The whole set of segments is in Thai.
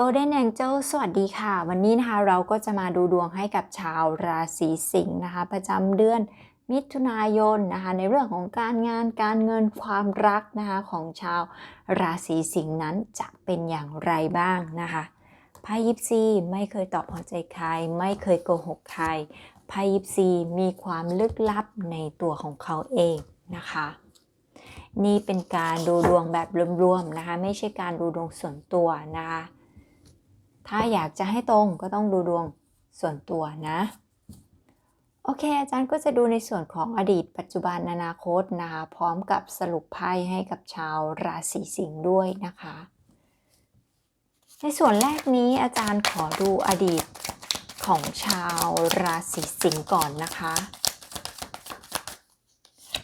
Golden Angel สวัสดีค่ะ วันนี้นะคะเราก็จะมาดูดวงให้กับชาวราศีสิงห์นะคะ ประจำเดือนมิถุนายนนะคะในเรื่องของการงานการเงินความรักนะคะของชาวราศีสิงห์นั้นจะเป็นอย่างไรบ้างนะคะไพ่ยิปซีไม่เคยตอบหัวใจใคร ไม่เคยโกหกใครไพ่ยิปซีมีความลึกลับในตัวของเขาเองนะคะนี่เป็นการดูดวงแบบรวมๆนะคะ ไม่ใช่การดูดวงส่วนตัวนะคะ ถ้าอยากจะให้ตรงก็ต้องดูดวงส่วนตัวนะ โอเค อาจารย์ก็จะดูในส่วนของอดีต ปัจจุบันอนาคตนะคะพร้อมกับสรุปไพ่ให้กับชาวราศีสิงห์ด้วยนะคะ ในส่วนแรกนี้อาจารย์ขอดูอดีตของชาวราศีสิงห์ก่อนนะคะ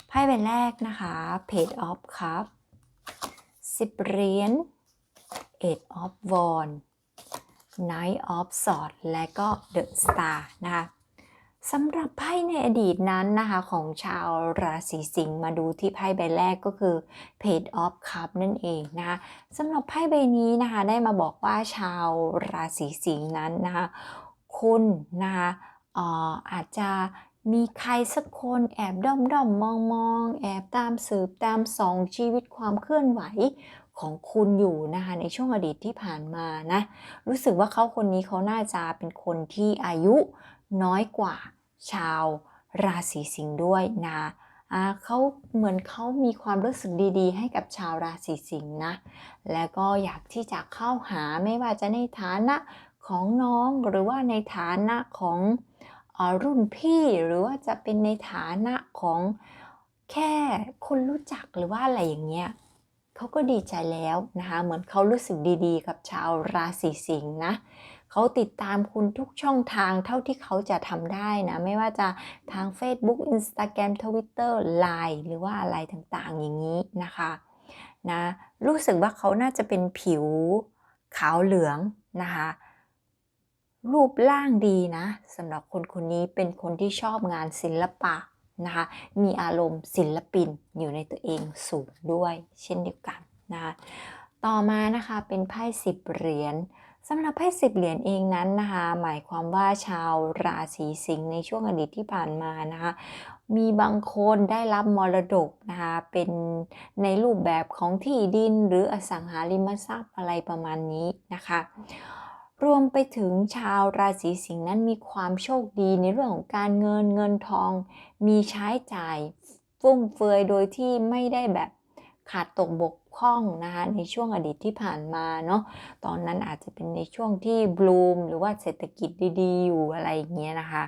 ไพ่ใบแรกนะคะ Page of Cup 10เหรียญ Eight of Wands Knight of Swords และก็ The Star นะคะสำหรับไพ่ในอดีตนั้นนะคะของชาวราศีสิงห์มาดูที่ไพ่ใบแรกก็คือ Page of Cup นั่นเองนะคะสำหรับไพ่ใบนี้นะคะได้มาบอกว่าชาวราศีสิงห์นั้นนะคะคุณนะคะเอ่ออาจจะมีใครสักคนแอบด้อมด้อมมองมองแอบตามสืบตามส่องชีวิตความเคลื่อนไหว ของคุณอยู่นะคะในช่วงอดีตที่ผ่านมานะรู้สึกว่าเขาคนนี้เขาน่าจะเป็นคนที่อายุน้อยกว่าชาวราศีสิงห์ด้วยนะเขาเหมือนเขามีความรู้สึกดีๆ ให้กับชาวราศีสิงห์นะ แล้วก็อยากที่จะเข้าหาไม่ว่าจะในฐานะของน้องหรือว่าในฐานะของอรุ่นพี่หรือว่าจะเป็นในฐานะของแค่คนรู้จักหรือว่าอะไรอย่างเงี้ย เขาก็ดีใจแล้วนะคะเหมือนเขารู้สึกดีๆ กับชาวราศีสิงห์นะเขาติดตามคุณทุกช่องทางเท่าที่เขาจะทำได้นะ ไม่ว่าจะทาง Facebook Instagram Twitter Line หรือว่าอะไรต่างๆ อย่างนี้นะคะนะรู้สึกว่าเขาน่าจะเป็นผิวขาวเหลืองนะคะรูปร่างดีนะสำหรับคนคนนี้เป็นคนที่ชอบงานศิลปะ นะคะ มีอารมณ์ศิลปินอยู่ในตัวเองสูงด้วยเช่นเดียวกันนะคะต่อมานะคะเป็นไพ่สิบเหรียญสำหรับไพ่สิบเหรียญเองนั้นนะคะหมายความว่าชาวราศีสิงห์ในช่วงอดีตที่ผ่านมานะคะมีบางคนได้รับมรดกนะคะเป็นในรูปแบบของที่ดินหรืออสังหาริมทรัพย์อะไรประมาณนี้นะคะ รวมไปถึงชาวราศีสิงห์นั้นมีความโชคดีในเรื่องของการเงินเงินทอง มีใช้จ่ายฟุ่มเฟือยโดยที่ไม่ได้แบบขาดตกบกพร่องนะคะในช่วงอดีตที่ผ่านมาเนาะตอนนั้นอาจจะเป็นในช่วงที่บลูมหรือว่าเศรษฐกิจดีๆอยู่อะไรอย่างเงี้ยนะคะ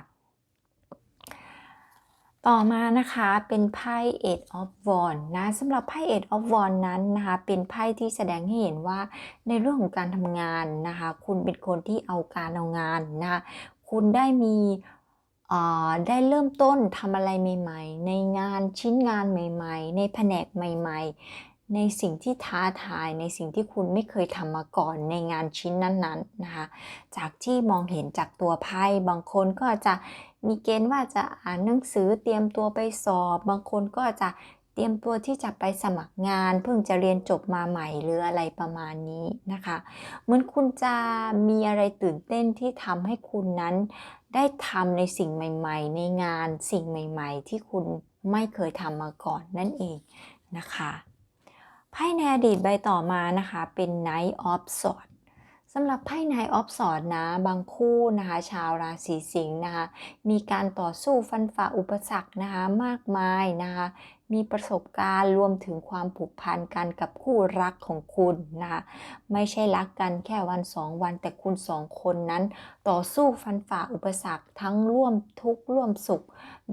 ต่อมานะคะเป็นไพ่ Eight of Wands นะสำหรับไพ่ Eight of Wands นั้นนะคะเป็นไพ่ที่แสดงให้เห็นว่าในเรื่องของการทำงานนะคะคุณเป็นคนที่เอาการเอางานนะคะคุณได้มีได้เริ่มต้นทำอะไรใหม่ ๆ ในงานชิ้นงานใหม่ ๆ ในแผนกใหม่ ๆ ในสิ่งที่ท้าทายในสิ่งที่คุณไม่เคยทำมาก่อนในงานชิ้นนั้นๆนะคะจากที่มองเห็นจากตัวไพ่บางคนก็จะ มีเกณฑ์ว่าจะอ่านหนังสือเตรียมตัวไปสอบ บางคนก็จะเตรียมตัวที่จะไปสมัครงาน เพิ่งจะเรียนจบมาใหม่หรืออะไรประมาณนี้นะคะ เหมือนคุณจะมีอะไรตื่นเต้นที่ทำให้คุณนั้นได้ทำในสิ่งใหม่ ๆ ในงานสิ่งใหม่ ๆ ที่คุณไม่เคยทำมาก่อนนั่นเองนะคะไพ่ในอดีตใบต่อมานะคะเป็น Knight of Swords สำหรับไพ่ Knight of Swords นะบางคู่นะคะชาวราศีสิงห์นะคะมีการต่อสู้ฟันฝ่าอุปสรรคนะคะมากมายนะคะมีประสบการณ์รวมถึงความผูกพันกันกับคู่รักของคุณนะคะไม่ใช่รักกันแค่วันสองวัน แต่คุณสองคนนั้น ต่อสู้ฟันฝ่าอุปสรรคทั้งร่วมทุกข์ร่วมสุข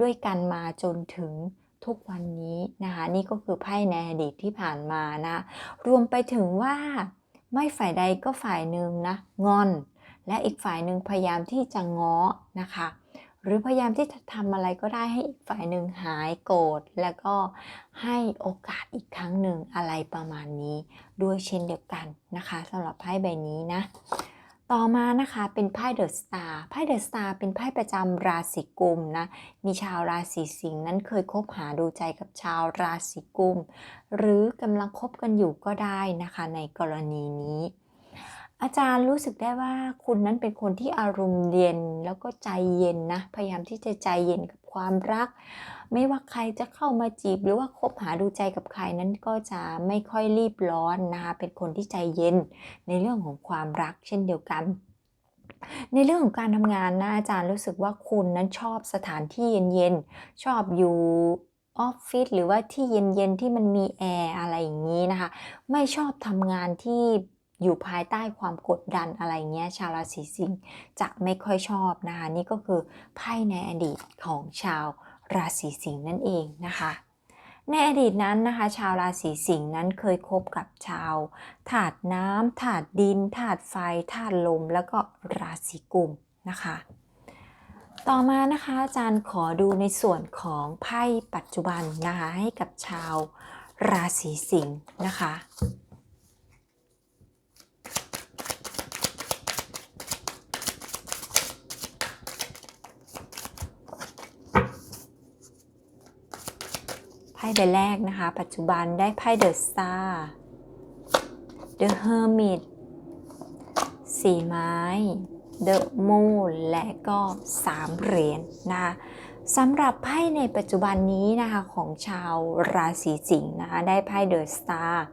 ด้วยกันมาจนถึงทุกวันนี้นะคะนี่ก็คือไพ่ในอดีตที่ผ่านมานะรวมไปถึงว่า ไม่ฝ่ายใดก็ฝ่ายหนึ่งนะงอน และอีกฝ่ายหนึ่งพยายามที่จะง้อนะคะ หรือพยายามที่จะทำอะไรก็ได้ให้อีกฝ่ายหนึ่งหายโกรธแล้วก็ให้โอกาสอีกครั้งหนึ่งอะไรประมาณนี้ ด้วยเช่นเดียวกันนะคะสำหรับไพ่ใบนี้นะ ต่อมานะคะเป็นไพ่เดอะสตาร์ไพ่เดอะสตาร์เป็นไพ่ประจำราศีกุมนะมีชาวราศีสิงห์นั้นเคยคบหาดูใจกับชาวราศีกุม หรือกำลังคบกันอยู่ก็ได้นะคะในกรณีนี้ อาจารย์รู้สึกได้ว่าคุณนั้นเป็นคนที่อารมณ์เย็นแล้วก็ใจเย็นนะ พยายามที่จะใจเย็นกับความรัก ไม่ว่าใครจะเข้ามาจีบ หรือว่าคบหาดูใจกับใครนั้นก็จะไม่ค่อยรีบร้อนนะคะเป็นคนที่ใจเย็นในเรื่องของความรักเช่นเดียวกันในเรื่องของการทำงานนะอาจารย์รู้สึกว่าคุณนั้นชอบสถานที่เย็นๆ ชอบอยู่ออฟฟิศหรือว่าที่เย็นๆ ที่มันมีแอร์อะไรอย่างนี้นะคะ ไม่ชอบทำงานที่ อยู่ภายใต้ความกดดันอะไรเงี้ยชาวราศีสิงห์จะไม่ค่อยชอบนะคะนี่ก็คือไพ่ในอดีตของชาวราศีสิงห์นั่นเองนะคะในอดีตนั้นนะคะชาวราศีสิงห์นั้นเคยคบกับชาวถาดน้ำถาดดินถาดไฟถาดลม แล้วก็ราศีกุมนะคะ ต่อมานะคะอาจารย์ขอดูในส่วนของไพ่ปัจจุบันนะคะให้กับชาวราศีสิงห์นะคะ ใบแรกนะคะ ปัจจุบันได้ไพ่เดอะสตาร์ The Hermit สี่ไม้ The Moon และก็สามเหรียญนะคะสำหรับไพ่ในปัจจุบันนี้นะคะของชาวราศีสิงห์นะคะได้ไพ่เดอะสตาร์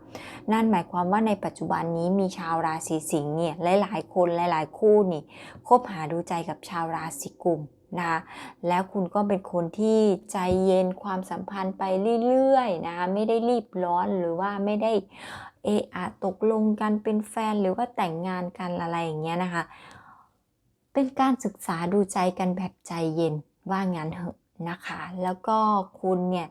นั่นหมายความว่าในปัจจุบันนี้มีชาวราศีสิงห์เนี่ยหลายๆคนหลายๆคู่นี่คบหาดูใจกับชาวราศีกุม นะคะแล้วคุณก็เป็นคนที่ใจเย็นความสัมพันธ์ไปเรื่อยๆนะคะไม่ได้รีบร้อนหรือว่าไม่ได้เอะอะตกลงกันเป็นแฟนหรือว่าแต่งงานกันอะไรอย่างเงี้ยนะคะ เป็นการศึกษาดูใจกันแบบใจเย็นว่างั้นเถอะนะคะ แล้วก็คุณเนี่ย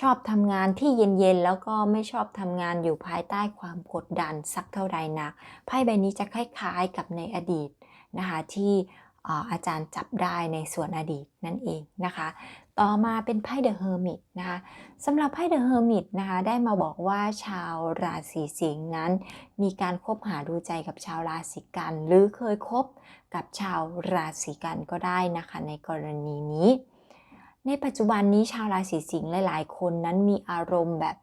ชอบทำงานที่เย็นๆ แล้วก็ไม่ชอบทำงานอยู่ภายใต้ความกดดันสักเท่าใดนักไพ่ใบนี้จะคล้ายๆกับในอดีตนะคะที่ อาจารย์จับได้ในส่วนอดีตนั่นเองนะคะ ต่อมาเป็นไพ่เดอะเฮอร์มิตนะคะสำหรับไพ่เดอะเฮอร์มิตนะคะได้มาบอกว่าชาวราศีสิงห์นั้น มีการคบหาดูใจกับชาวราศีกัน หรือเคยคบกับชาวราศีกันก็ได้นะคะในกรณีนี้ ในปัจจุบันนี้ชาวราศีสิงห์หลาย ๆ คนนั้นมีอารมณ์แบบ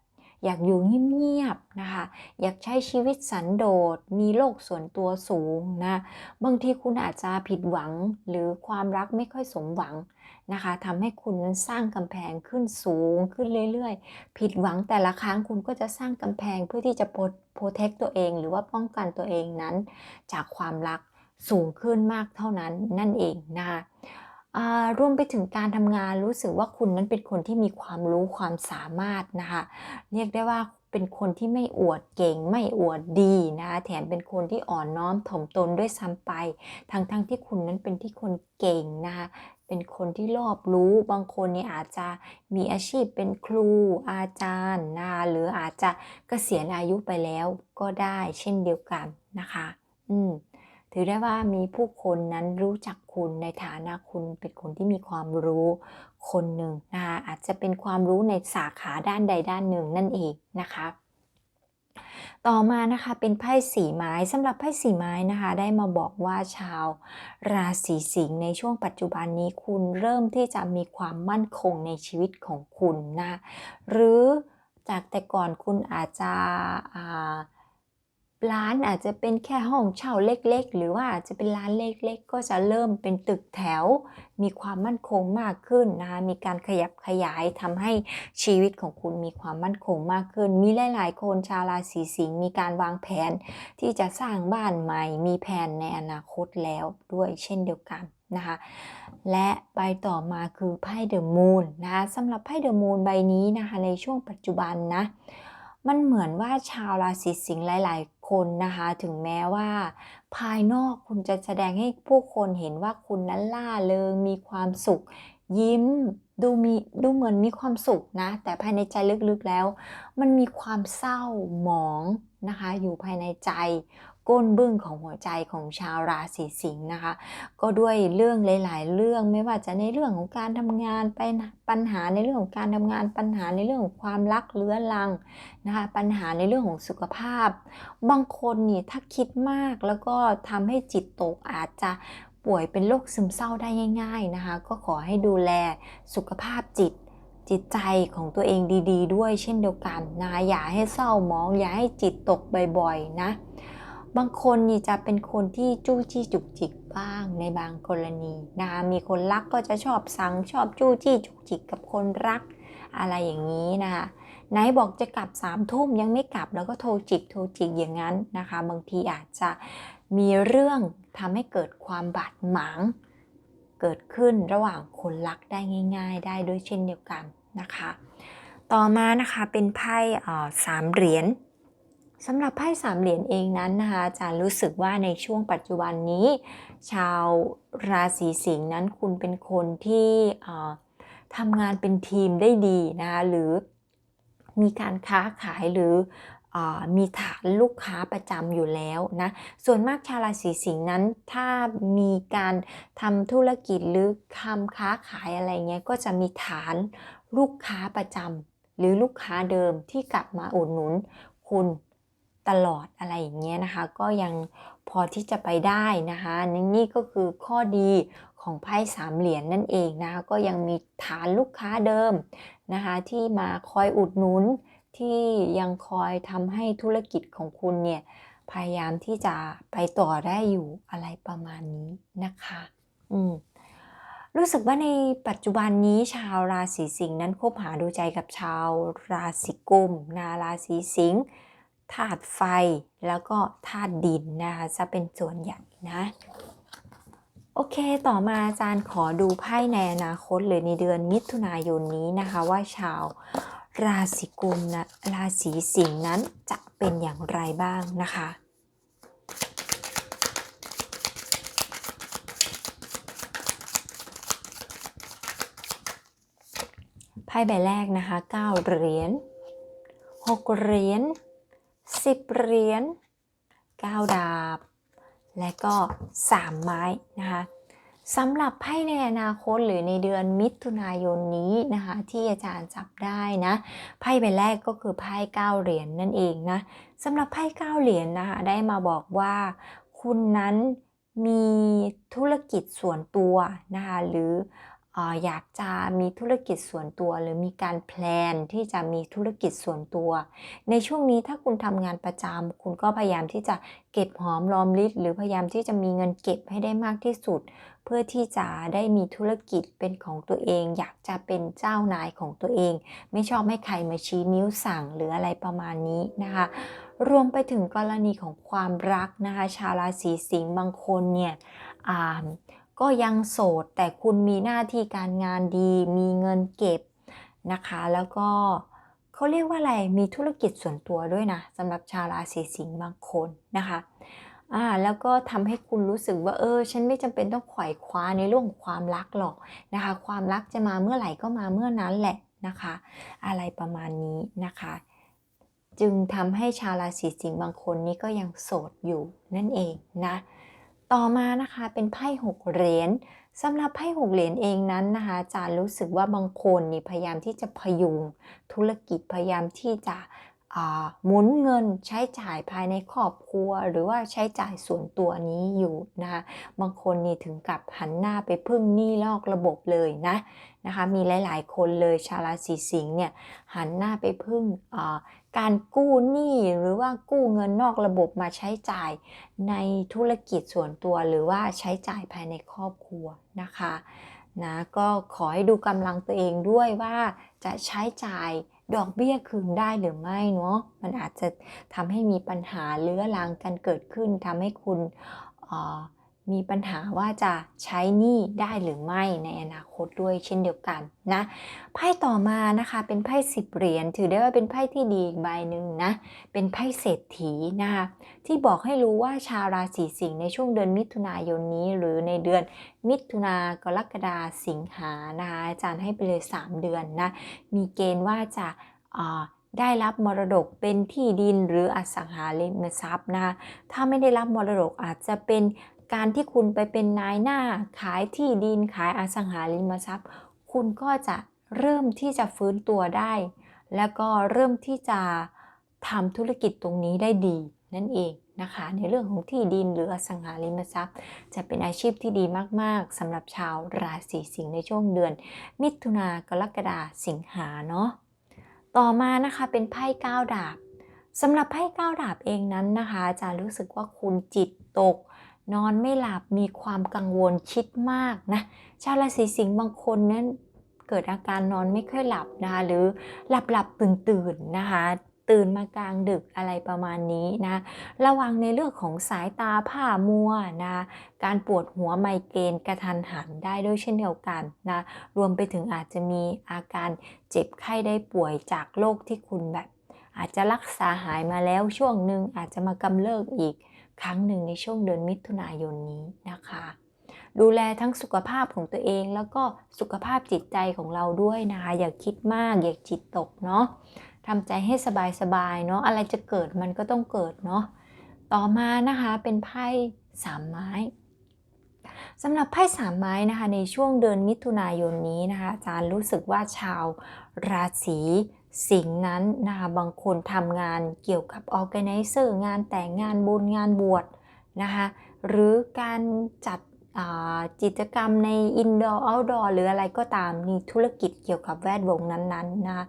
อยากอยู่เงียบๆนะคะ อยากใช้ชีวิตสันโดษ มีโลกส่วนตัวสูงนะ บางทีคุณอาจจะผิดหวังหรือความรักไม่ค่อยสมหวังนะคะทำให้คุณนั้นสร้างกำแพงขึ้นสูงขึ้นเรื่อยๆ ผิดหวังแต่ละครั้งคุณก็จะสร้างกำแพงเพื่อที่จะโปรเทคตัวเอง หรือว่าป้องกันตัวเองนั้น จากความรักสูงขึ้นมากเท่านั้นนั่นเองนะคะ รวมไปถึงการทำงานรู้สึกว่าคุณนั้นเป็นคนที่มีความรู้ความสามารถนะคะเรียกได้ว่าเป็นคนที่ไม่อวดเก่งไม่อวดดีนะคะแถมเป็นคนที่อ่อนน้อมถ่อมตนด้วยซ้ำไป ทั้งๆทที่คุณนั้นเป็นที่คนเก่งนะคะเป็นคนที่รอบรู้บางคนเนี่ยอาจจะมีอาชีพเป็นครูอาจารย์นะคะหรืออาจจะเกษียณอายุไปแล้วก็ได้เช่นเดียวกันนะคะ อืม ถือได้ว่ามีผู้คนนั้นรู้จักคุณในฐานะคุณเป็นคนที่มีความรู้คนหนึ่งนะคะอาจจะเป็นความรู้ในสาขาด้านใดด้านหนึ่งนั่นเองนะคะต่อมานะคะเป็นไพ่สีไม้สำหรับไพ่สีไม้นะคะได้มาบอกว่าชาวราศีสิงห์ในช่วงปัจจุบันนี้คุณเริ่มที่จะมีความมั่นคงในชีวิตของคุณนะหรือจากแต่ก่อนคุณอาจจะ ร้านอาจจะเป็นแค่ห้องเช่าเล็กๆ หรือว่าอาจจะเป็นร้านเล็กๆ ก็จะเริ่มเป็นตึกแถว มีความมั่นคงมากขึ้นนะคะมีการขยับขยายทำให้ชีวิตของคุณมีความมั่นคงมากขึ้น มีหลายๆ คนชาวราศีสิงห์มีการวางแผนที่จะสร้างบ้านใหม่ มีแผนในอนาคตแล้วด้วยเช่นเดียวกันนะคะและใบต่อมาคือไพ่เดอะมูนนะคะสำหรับไพ่เดอะมูนใบนี้นะคะในช่วงปัจจุบันนะมันเหมือนว่าชาวราศีสิงห์หลาย ๆ คนนะคะ ถึงแม้ว่า ภายนอกคุณจะแสดงให้ผู้คนเห็นว่าคุณนั้นล่าเริงมีความสุข ยิ้มดูมีดูเหมือนมีความสุขนะ แต่ภายในใจลึกๆแล้ว มันมีความเศร้าหมองนะคะ อยู่ภายในใจ ก้นบึ้งของหัวใจของชาวราศีสิงห์นะคะ ก็ด้วยเรื่องหลาย ๆ เรื่องไม่ว่าจะในเรื่องของการทำงานไปปัญหาในเรื่องของการทำงานปัญหาในเรื่องของความรักเลื้อรังนะคะปัญหาในเรื่องของสุขภาพ บางคนนี่ถ้าคิดมากแล้วก็ทำให้จิตตกอาจจะป่วยเป็นโรคซึมเศร้าได้ง่าย ๆนะคะ ก็ขอให้ดูแลสุขภาพจิตจิตใจของตัวเองดี ๆ ด้วยเช่นเดียวกันนะอย่าให้เศร้าหมอง อย่าให้จิตตกบ่อย ๆ นะ บางคนนี่จะเป็นคนที่จู้จี้จุกจิกบ้างในบางกรณีนะคะมีคนรักก็จะชอบสั่งชอบจู้จี้จุกจิกกับคนรัก อะไรอย่างนี้นะคะไหนบอกจะกลับสามทุ่มยังไม่กลับแล้วก็โทรจิกโทรจิกอย่างนั้นนะคะ บางทีอาจจะมีเรื่องทำให้เกิดความบาดหมาง เกิดขึ้นระหว่างคนรักได้ง่าย ๆ ได้ด้วยเช่นเดียวกันนะคะ ต่อมานะคะเป็นไพ่สามเหรียญ สำหรับไพ่สามเหรียญเองนั้นนะคะอาจารย์รู้สึกว่าในช่วงปัจจุบันนี้ ชาวราศีสิงห์นั้นคุณเป็นคนที่ทำงานเป็นทีมได้ดีนะคะหรือมีการค้าขายหรืออมีฐานลูกค้าประจำอยู่แล้วนะ ส่วนมากชาวราศีสิงห์นั้น ถ้ามีการทำธุรกิจหรือทำค้าขายอะไรเงี้ย ก็จะมีฐานลูกค้าประจำหรือลูกค้าเดิมที่กลับมาอุดหนุนคุณ ตลอดอะไรอย่างเงี้ยนะคะ ก็ยังพอที่จะไปได้นะคะนี่ก็คือข้อดีของไพ่สามเหรียญนนั่นเองนะคะก็ยังมีฐานลูกค้าเดิมนะคะที่มาคอยอุดหนุนที่ยังคอยทำให้ธุรกิจของคุณเนี่ยพยายามที่จะไปต่อได้อยู่อะไรประมาณนี้นะคะ อืมรู้สึกว่าในปัจจุบันนี้ชาวราศีสิงห์นั้นคบหาดูใจกับชาวราศีกุมนาราศีสิงห์ ธาตุไฟแล้วก็ธาตุดินนะคะจะเป็นส่วนใหญ่นะ โอเคต่อมาอาจารย์ขอดูไพ่ในอนาคตเลยในเดือนมิถุนายนนี้นะคะว่าชาวราศีกุมนะราศีสิงห์นั้นจะเป็นอย่างไรบ้างนะคะไพ่ใบแรกนะคะ 9 เหรียญ 6 เหรียญ 10 เหรียญ9ดาบ และก็ 3 ไม้นะคะสำหรับไพ่ในอนาคตหรือในเดือนมิถุนายนนี้นะคะที่อาจารย์จับได้นะไพ่ใบแรกก็คือไพ่เก้าเหรียญนนั่นเองนะสำหรับไพ่เก้าเหรียญนนะคะได้มาบอกว่าคุณนั้นมีธุรกิจส่วนตัวนะคะหรือ อยากจะมีธุรกิจส่วนตัว หรือมีการแพลนที่จะมีธุรกิจส่วนตัว ในช่วงนี้ถ้าคุณทำงานประจำคุณก็พยายามที่จะเก็บหอมรอมริบหรือพยายามที่จะมีเงินเก็บให้ได้มากที่สุด เพื่อที่จะได้มีธุรกิจเป็นของตัวเอง อยากจะเป็นเจ้านายของตัวเอง ไม่ชอบให้ใครมาชี้นิ้วสั่งหรืออะไรประมาณนี้นะคะ รวมไปถึงกรณีของความรักนะคะ ชาวราศีสิงห์บางคนเนี่ย ก็ยังโสดแต่คุณมีหน้าที่การงานดี มีเงินเก็บนะคะ แล้วก็เขาเรียกว่าอะไรมีธุรกิจส่วนตัวด้วยนะสำหรับชาวราศีสิงห์บางคนนะคะอ่าแล้วก็ทำให้คุณรู้สึกว่าเออ ฉันไม่จำเป็นต้องไขว่คว้าในเรื่องของความรักหรอกนะคะ ความรักจะมาเมื่อไหร่ก็มาเมื่อนั้นแหละนะคะ อะไรประมาณนี้นะคะ จึงทำให้ชาวราศีสิงห์บางคนนี้ก็ยังโสดอยู่นั่นเองนะ ต่อมานะคะเป็นไพ่หกเหรียญสำหรับไพ่หกเหรียญเองนั้นนะคะจารรู้สึกว่าบางคนนี่พยายามที่จะพยุงธุรกิจพยายามที่จะหมุนเงินใช้จ่ายภายในครอบครัว หรือว่าใช้จ่ายส่วนตัวนี้อยู่นะคะบางคนนี่ถึงกับหันหน้าไปพึ่งหนี้ลอกระบบเลยนะนะคะมีหลาย ๆ คนเลยชาวราศีสิงห์เนี่ยหันหน้าไปพึ่ง การกู้หนี้หรือว่ากู้เงินนอกระบบมาใช้จ่ายในธุรกิจส่วนตัวหรือว่าใช้จ่ายภายในครอบครัวนะคะนะก็ขอให้ดูกำลังตัวเองด้วยว่าจะใช้จ่ายดอกเบี้ยคืนได้หรือไม่เนาะมันอาจจะทำให้มีปัญหาเลื้อรังกันเกิดขึ้นทำให้คุณ มีปัญหาว่าจะใช้หนี้ได้หรือไม่ในอนาคตด้วยเช่นเดียวกันนะไพ่ต่อมานะคะเป็นไพ่สิบเหรียญถือได้ว่าเป็นไพ่ที่ดีอีกใบหนึ่งนะเป็นไพ่เศรษฐีนะคะที่บอกให้รู้ว่าชาวราศีสิงห์ในช่วงเดือนมิถุนายนนี้ หรือในเดือนมิถุนากรกฎาสิงหานะคะอาจารย์ให้ไปเลย 3 เดือนนะมีเกณฑ์ว่าจะได้รับมรดกเป็นที่ดินหรืออสังหาริมทรัพย์นะถ้าไม่ได้รับมรดกอาจจะเป็น การที่คุณไปเป็นนายหน้าขายที่ดินขายอสังหาริมทรัพย์ คุณก็จะเริ่มที่จะฟื้นตัวได้ แล้วก็เริ่มที่จะทำธุรกิจตรงนี้ได้ดีนั่นเองนะคะ ในเรื่องของที่ดินหรืออสังหาริมทรัพย์ จะเป็นอาชีพที่ดีมาก ๆสำหรับชาวราศีสิงห์ในช่วงเดือน มิถุนากรกฎาสิงหาเนาะต่อมานะคะเป็นไพ่ก้าวดาบสำหรับไพ่ก้าดาบเองนั้นนะคะจารย์รู้สึกว่าคุณจิตตก นอนไม่หลับมีความกังวลคิดมากนะชาวราศีสิงห์บางคนนั้นเกิดอาการนอนไม่ค่อยหลับนะคะหรือหลับหลับตื่นตื่นนะคะ ตื่นมากลางดึกอะไรประมาณนี้นะระวังในเรื่องของสายตาผ้ามัวนะการปวดหัวไมเกรนกระทันหันได้ด้วยเช่นเดียวกันนะรวมไปถึงอาจจะมีอาการเจ็บไข้ได้ป่วยจากโรคที่คุณแบบ อาจจะรักษาหายมาแล้วช่วงหนึ่งอาจจะมากำเริบอีก ครั้งหนึ่งในช่วงเดือนมิถุนายนนี้นะคะ ดูแลทั้งสุขภาพของตัวเองแล้วก็สุขภาพจิตใจของเราด้วยนะคะ อย่าคิดมากอย่าจิตตกเนาะทำใจให้สบายๆเนาะอะไรจะเกิดมันก็ต้องเกิดเนาะต่อมานะคะเป็นไพ่สามไม้สำหรับไพ่สามไม้นะคะในช่วงเดือนมิถุนายนนี้นะคะอาจารย์รู้สึกว่าชาวราศี สิ่งนั้นนะคะบางคนทำงานเกี่ยวกับ organizer งานแต่งงานบุญงานบวชนะคะหรือการจัดกิจกรรมใน indoor outdoor หรืออะไรก็ตามมีธุรกิจเกี่ยวกับแวดวงนั้นๆนะคะ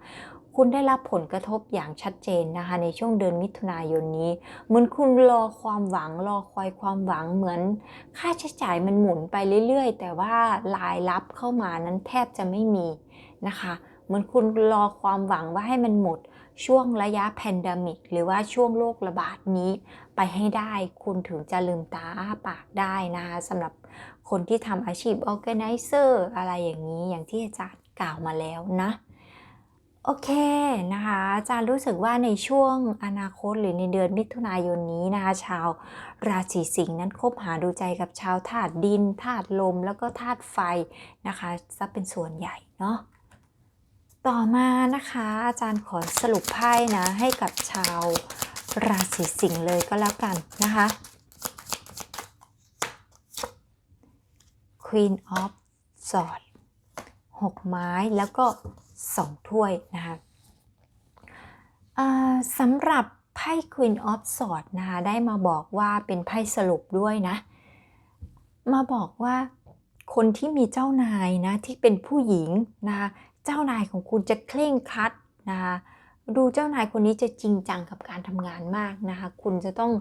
คุณได้รับผลกระทบอย่างชัดเจนนะคะในช่วงเดือนมิถุนายนนี้ เหมือนคุณรอความหวังรอคอยความหวังเหมือน ค่าใช้จ่ายมันหมุนไปเรื่อยๆ แต่ว่ารายรับเข้ามานั้นแทบจะไม่มีนะคะ เหมือนคุณรอความหวังว่าให้มันหมดช่วงระยะแพนดมิก หรือว่าช่วงโรคระบาดนี้ไปให้ได้คุณถึงจะลืมตาอ้าปากได้นะคะสำหรับคนที่ทำอาชีพ organizer อะไรอย่างนี้อย่างที่อาจารย์กล่าวมาแล้วนะ โอเคนะคะอาจารย์รู้สึกว่าในช่วงอนาคตหรือในเดือนมิถุนายนนี้นะคะชาวราศีสิงห์นั้นคบหาดูใจกับชาวธาตุดินธาตุลมแล้วก็ธาตุไฟนะคะจะเป็นส่วนใหญ่เนาะ ต่อมานะคะ อาจารย์ขอสรุปไพ่นะ ให้กับชาวราศีสิงห์เลยก็แล้วกันนะคะ Queen of Swords หกไม้แล้วก็สองถ้วยนะคะสำหรับไพ่ Queen of Swords นะคะ ได้มาบอกว่าเป็นไพ่สรุปด้วยนะ มาบอกว่าคนที่มีเจ้านายนะ ที่เป็นผู้หญิงนะคะ เจ้านายของคุณจะเคร่งครัดนะคะดูเจ้านายคนนี้จะจริงจังกับการทำงานมากนะคะ คุณจะต้อง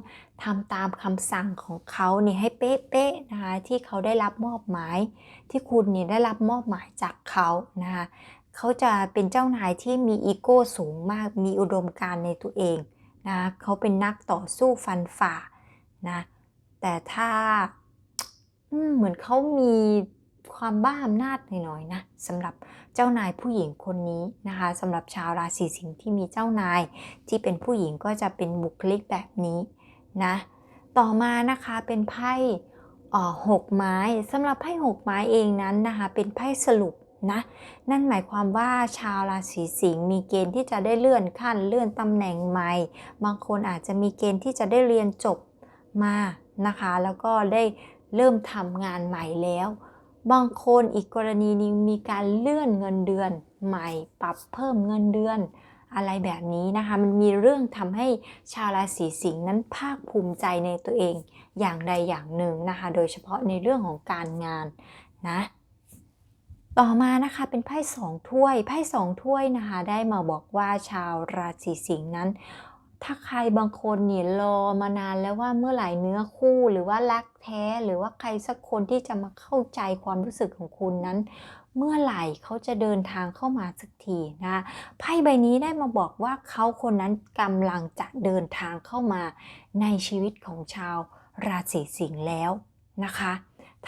ทำตามคำสั่งของเขาเนี่ยให้เป๊ะๆนะคะที่เขาได้รับมอบหมาย ที่คุณเนี่ยได้รับมอบหมายจากเขานะคะเขาจะเป็นเจ้านายที่มีอีโก้สูงมาก มีอุดมการณ์ในตัวเองนะเขาเป็นนักต่อสู้ฟันฝ่านะแต่ถ้าเหมือนเขามี ความบ้าอำนาจหน่อยๆนะสำหรับเจ้านายผู้หญิงคนนี้นะคะสำหรับชาวราศีสิงห์ที่มีเจ้านาย ที่เป็นผู้หญิงก็จะเป็นบุคลิกแบบนี้นะต่อมานะคะเป็นไพ่หกไม้สำหรับไพ่หกไม้เองนั้นนะคะเป็นไพ่สรุปนะนั่นหมายความว่าชาวราศีสิงห์มีเกณฑ์ที่จะได้เลื่อนขั้นเลื่อนตำแหน่งใหม่ บางคนอาจจะมีเกณฑ์ที่จะได้เรียนจบมานะคะ แล้วก็ได้เริ่มทำงานใหม่แล้ว บางคนอีกกรณีนึงมีการเลื่อนเงินเดือนใหม่ปรับเพิ่มเงินเดือน อะไรแบบนี้นะคะ มันมีเรื่องทำให้ชาวราศีสิงห์นั้นภาคภูมิใจในตัวเองอย่างใดอย่างหนึ่งนะคะ โดยเฉพาะในเรื่องของการงานนะ ต่อมานะคะเป็นไพ่สองถ้วยไพ่สองถ้วยนะคะ ได้มาบอกว่าชาวราศีสิงห์นั้นถ้าใครบางคนเนี่ยรอมานานแล้วว่าเมื่อไหร่เนื้อคู่หรือว่ารักแท้หรือว่าใครสักคนที่จะมาเข้าใจความรู้สึกของคุณนั้น เมื่อไหร่เขาจะเดินทางเข้ามาสักทีนะไพ่ใบนี้ได้มาบอกว่าเขาคนนั้นกำลังจะเดินทางเข้ามาในชีวิตของชาวราศีสิงห์แล้วนะคะ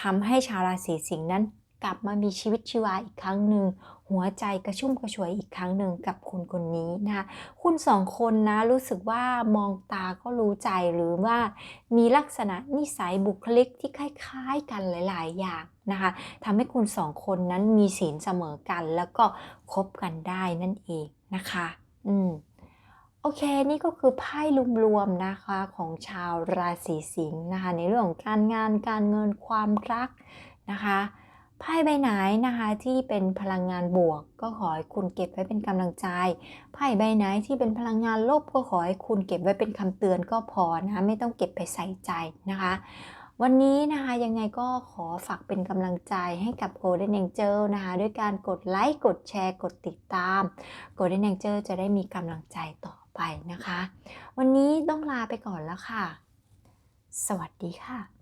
ทำให้ชาวราศีสิงห์นั้น กลับมามีชีวิตชีวาอีกครั้งหนึ่งหัวใจกระชุ่มกระชวยอีกครั้งหนึ่งกับคนคนนี้นะคะคุณสองคนนะรู้สึกว่ามองตาก็รู้ใจหรือว่ามีลักษณะนิสัยบุคลิกที่คล้ายๆกันหลาย ๆ อย่างนะคะทำให้คุณสองคนนั้นมีศีลเสมอกัน แล้วก็คบกันได้นั่นเองนะคะ อืมโอเค นี่ก็คือไพ่รวมๆนะคะของชาวราศีสิงห์นะคะ ในเรื่องของการงานการเงินความรักนะคะ ไพ่ใบไหนนะคะที่เป็นพลังงานบวก ก็ขอให้คุณเก็บไว้เป็นกำลังใจ ไพ่ใบไหนที่เป็นพลังงานลบก็ขอให้คุณเก็บไว้เป็นคำเตือนก็พอนะคะไม่ต้องเก็บไปใส่ใจนะคะ วันนี้นะคะยังไงก็ขอฝากเป็นกำลังใจให้กับ Golden Angel นะคะด้วยการกดไลค์กดแชร์กดติดตาม Golden Angel จะได้มีกำลังใจต่อไปนะคะ วันนี้ต้องลาไปก่อนแล้วค่ะ สวัสดีค่ะ